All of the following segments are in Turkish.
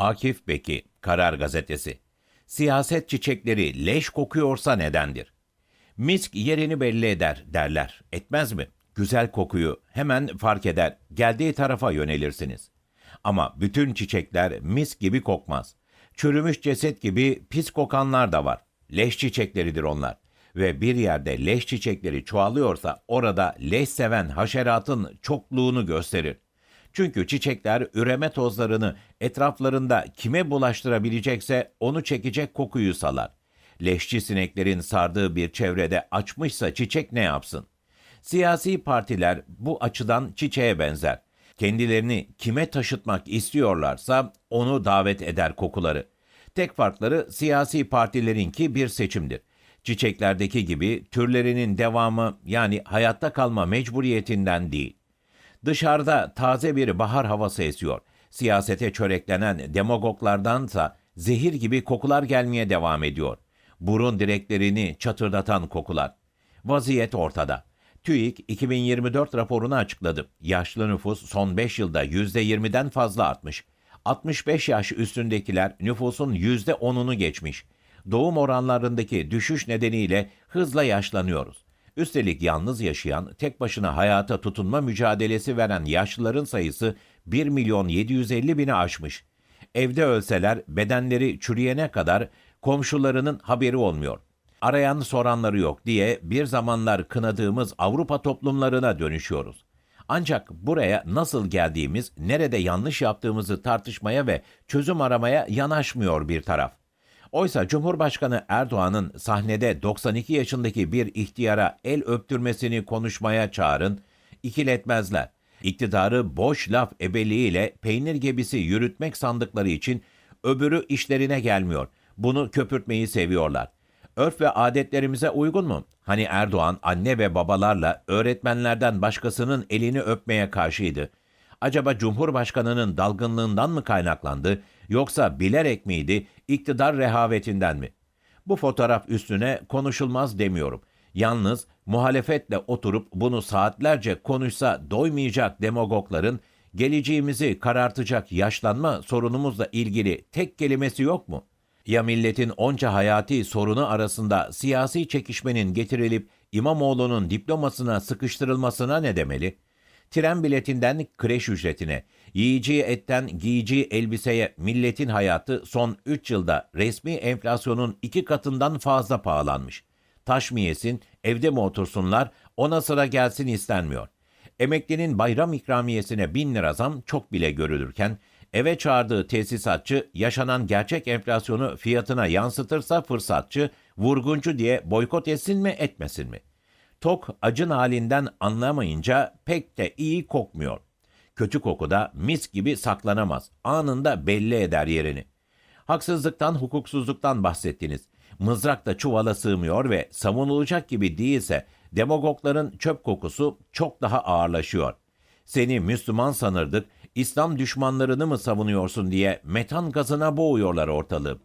Akif Beki, Karar Gazetesi. Siyaset çiçekleri leş kokuyorsa nedendir? Misk yerini belli eder derler. Etmez mi? Güzel kokuyu hemen fark eder. Geldiği tarafa yönelirsiniz. Ama bütün çiçekler misk gibi kokmaz. Çürümüş ceset gibi pis kokanlar da var. Leş çiçekleridir onlar. Ve bir yerde leş çiçekleri çoğalıyorsa orada leş seven haşeratın çokluğunu gösterir. Çünkü çiçekler üreme tozlarını etraflarında kime bulaştırabilecekse onu çekecek kokuyu salar. Leşçi sineklerin sardığı bir çevrede açmışsa çiçek ne yapsın? Siyasi partiler bu açıdan çiçeğe benzer. Kendilerini kime taşıtmak istiyorlarsa onu davet eder kokuları. Tek farkları siyasi partilerinki bir seçimdir. Çiçeklerdeki gibi türlerinin devamı yani hayatta kalma mecburiyetinden değil. Dışarıda taze bir bahar havası esiyor. Siyasete çöreklenen demagoglardansa zehir gibi kokular gelmeye devam ediyor. Burun direklerini çatırdatan kokular. Vaziyet ortada. TÜİK 2024 raporunu açıkladı. Yaşlı nüfus son 5 yılda %20'den fazla artmış. 65 yaş üstündekiler nüfusun %10'unu geçmiş. Doğum oranlarındaki düşüş nedeniyle hızla yaşlanıyoruz. Üstelik yalnız yaşayan, tek başına hayata tutunma mücadelesi veren yaşlıların sayısı 1 milyon 750 bini aşmış. Evde ölseler bedenleri çürüyene kadar komşularının haberi olmuyor. Arayan soranları yok diye bir zamanlar kınadığımız Avrupa toplumlarına dönüşüyoruz. Ancak buraya nasıl geldiğimiz, nerede yanlış yaptığımızı tartışmaya ve çözüm aramaya yanaşmıyor bir taraf. Oysa Cumhurbaşkanı Erdoğan'ın sahnede 92 yaşındaki bir ihtiyara el öptürmesini konuşmaya çağırın, ikiletmezler. İktidarı boş laf ebeliğiyle peynir gebisi yürütmek sandıkları için öbürü işlerine gelmiyor. Bunu köpürtmeyi seviyorlar. Örf ve adetlerimize uygun mu? Hani Erdoğan anne ve babalarla öğretmenlerden başkasının elini öpmeye karşıydı. Acaba Cumhurbaşkanının dalgınlığından mı kaynaklandı yoksa bilerek miydi iktidar rehavetinden mi? Bu fotoğraf üstüne konuşulmaz demiyorum. Yalnız muhalefetle oturup bunu saatlerce konuşsa doymayacak demagogların geleceğimizi karartacak yaşlanma sorunumuzla ilgili tek kelimesi yok mu? Ya milletin onca hayati sorunu arasında siyasi çekişmenin getirilip İmamoğlu'nun diplomasına sıkıştırılmasına ne demeli? Tren biletinden kreş ücretine, yiyeceği etten giyeceği elbiseye milletin hayatı son 3 yılda resmi enflasyonun iki katından fazla pahalanmış. Taş mı yesin, evde mi otursunlar, ona sıra gelsin istenmiyor. Emeklinin bayram ikramiyesine bin lira zam çok bile görülürken, eve çağırdığı tesisatçı yaşanan gerçek enflasyonu fiyatına yansıtırsa fırsatçı, vurguncu diye boykot etsin mi etmesin mi? Tok acın halinden anlamayınca pek de iyi kokmuyor. Kötü koku da mis gibi saklanamaz. Anında belli eder yerini. Haksızlıktan, hukuksuzluktan bahsettiniz. Mızrak da çuvala sığmıyor ve savunulacak gibi değilse demagogların çöp kokusu çok daha ağırlaşıyor. Seni Müslüman sanırdık, İslam düşmanlarını mı savunuyorsun diye metan gazına boğuyorlar ortalığı.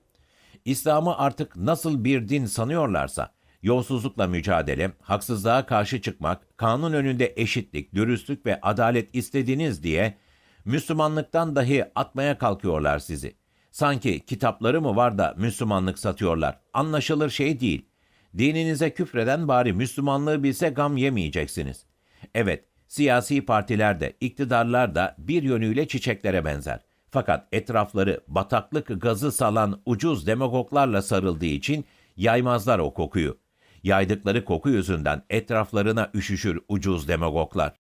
İslam'ı artık nasıl bir din sanıyorlarsa, yolsuzlukla mücadele, haksızlığa karşı çıkmak, kanun önünde eşitlik, dürüstlük ve adalet istediniz diye Müslümanlıktan dahi atmaya kalkıyorlar sizi. Sanki kitapları mı var da Müslümanlık satıyorlar. Anlaşılır şey değil. Dininize küfreden bari Müslümanlığı bilse gam yemeyeceksiniz. Evet, siyasi partiler de, iktidarlar da bir yönüyle çiçeklere benzer. Fakat etrafları bataklık gazı salan ucuz demagoglarla sarıldığı için yaymazlar o kokuyu. Yaydıkları koku yüzünden etraflarına üşüşür ucuz demagoglar.